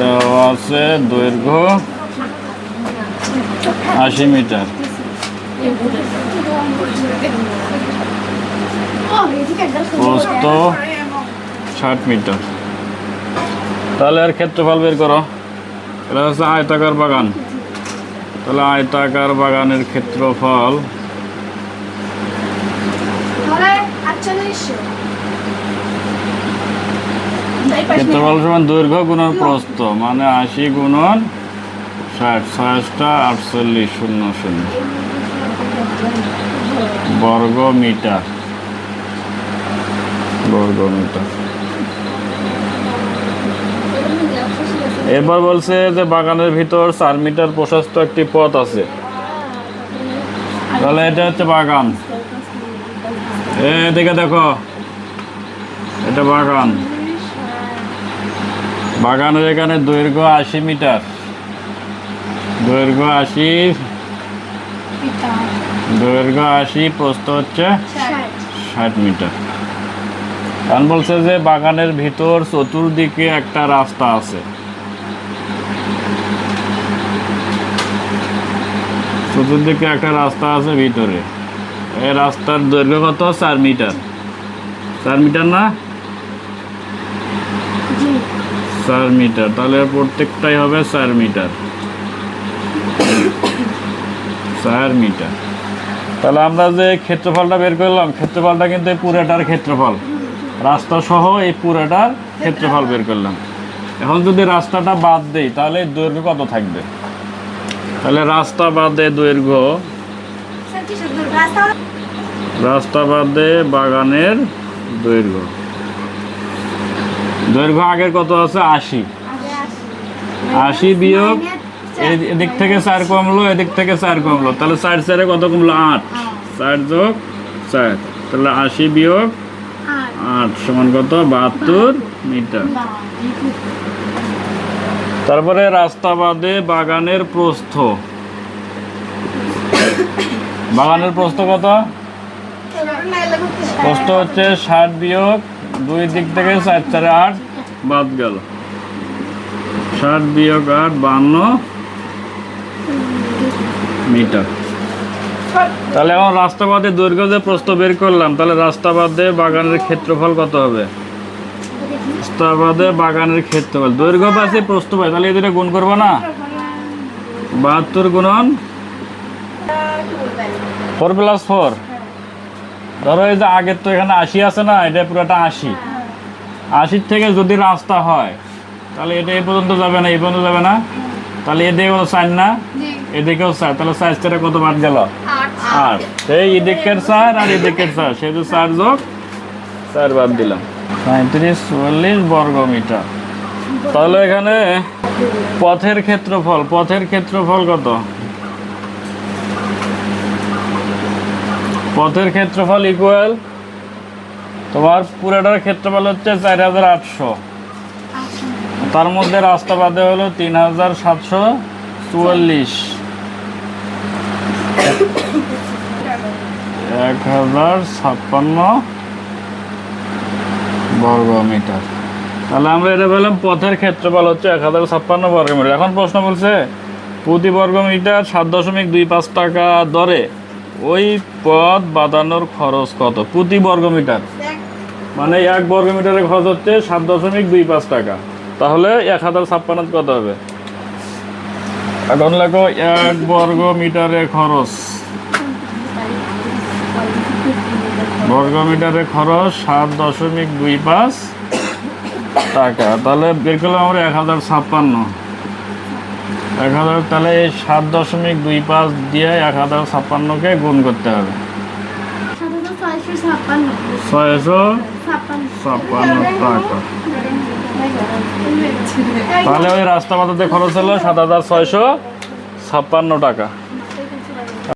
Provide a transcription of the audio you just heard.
দেওয়া আছে দৈর্ঘ্য আশি মিটার। প্রস্থ ষাট মিটার। তাহলে আর ক্ষেত্রফল বের করো। এটা হচ্ছে আয়তাকার বাগান। তাহলে আয়তাকার বাগানের ক্ষেত্রফল ক্ষেত্রফল সমান দৈর্ঘ্য গুণন প্রস্থ মানে আশি গুণন ষাট ছয়শটা আটচল্লিশ, শূন্য শূন্য। বর্গ মিটার বর্গ মিটার এবার বলছে যে বাগানের ভিতর চার মিটার প্রশস্ত একটি পথ আছে। তাহলে এটা হচ্ছে বাগান। এদিকে দেখো, এটা বাগান। বাগানের এখানে দৈর্ঘ্য আশি মিটার। দৈর্ঘ্য আশি দৈর্ঘ্য আশি প্রস্থ হচ্ছে ষাট মিটার। কারণ বলছে যে বাগানের ভিতর চতুর্দিকে একটা রাস্তা আছে। চতুর্দিকে একটা রাস্তা আছে ভিতরে। এই রাস্তার দৈর্ঘ্য কত? চার মিটার। চার মিটার না? চার মিটার, তাহলে প্রত্যেকটাই হবে চার মিটার। চার মিটার। তাহলে আমরা যে ক্ষেত্রফলটা বের করলাম, ক্ষেত্রফলটা কিন্তু এই পুরাটার ক্ষেত্রফল। রাস্তা সহ এই পুরাটার ক্ষেত্রফল বের করলাম। এখন যদি রাস্তাটা বাদ দেই, তাহলে দৈর্ঘ্য কত থাকবে? তাহলে রাস্তা বাদে দৈর্ঘ্য। রাস্তা বাদে বাগানের দৈর্ঘ্য। দৈর্ঘ্য আগের কত আছে? আশি। আশি বিয়োগ এদিক থেকে চার কমলো এদিক থেকে চার কমলো। তাহলে চার চারে কত কমলো? আট। চার যোগ চার। তাহলে আশি বিয়োগ আট সমান কত? বাহাত্তর মিটার। তারপরে রাস্তা বাদে বাগানের প্রস্থ। বাগানের প্রস্থ কত? প্রস্থ হচ্ছে ষাট বিয়োগ দুই দিক থেকে চার চারে আট বাদ গেল। ষাট বিয়োগ আট, বান্ন মিটার। তাহলে এখন রাস্তা বাদে দৈর্ঘ্য যে প্রস্থ বের করলাম, তাহলে রাস্তা বাদে বাগানের ক্ষেত্রফল কত হবে? রাস্তা বাদে বাগানের ক্ষেত্রফল। দৈর্ঘ্য পাচ্ছে প্রস্থ পাই তাহলে এই দুটো গুণ করব না? বাহাত্তর গুণন? ফোর প্লাস ফোর ধরো এই যে আগের তো এখানে আশি আছে না এটা পুরোটা আশি। আশির থেকে যদি রাস্তা হয় তাহলে এটা এই পর্যন্ত যাবে না এই পর্যন্ত যাবে না। তাহলে এদিকেও চার না এদিকেও চার তাহলে চারে কত বাদ গেল? আট। সেই এদিকের চার আর এদিকের চার সেহেতু চার যোগ চার বাদ দিলাম। পঁয়ত্রিশ চল্লিশ বর্গ মিটার তাহলে এখানে পথের ক্ষেত্রফল পথের ক্ষেত্রফল কত? পথের ক্ষেত্রফল ইকুয়াল তোমার পুরাটার ক্ষেত্রফল হচ্ছে চার হাজার আটশো। তার মধ্যে রাস্তা বাদে হলো তিন হাজার সাতশো চুয়াল্লিশ। এক হাজার ছাপ্পান্ন বর্গ মিটার তাহলে আমরা এটা বললাম পথের ক্ষেত্রফল হচ্ছে এক হাজার ছাপ্পান্ন বর্গ মিটার এখন প্রশ্ন বলছে, প্রতি বর্গ মিটার সাত দশমিক দুই পাঁচ টাকা দরে। ওই পথ বাঁধানোর খরচ কত? প্রতি বর্গ মিটার মানে এক বর্গ মিটারের খরচ হচ্ছে সাত দশমিক দুই পাঁচ টাকা। তাহলে এক হাজার ছাপ্পান্ন কত হবে? এখন লেখো এক বর্গ মিটারের খরচ। বর্গ মিটারের খরচ সাত দশমিক দুই পাঁচ টাকা। তাহলে বের করলাম আমরা এক হাজার ছাপ্পান্ন। এক হাজার তাহলে এই সাত দশমিক দুই পাঁচ দিয়ে এক হাজার ছাপ্পান্নকে গুণ করতে হবে। ছয়শো ছাপ্পান্ন। টাকা। তাহলে ওই রাস্তা মাথাতে খরচ হলো সাত হাজার ছয়শো ছাপ্পান্ন টাকা।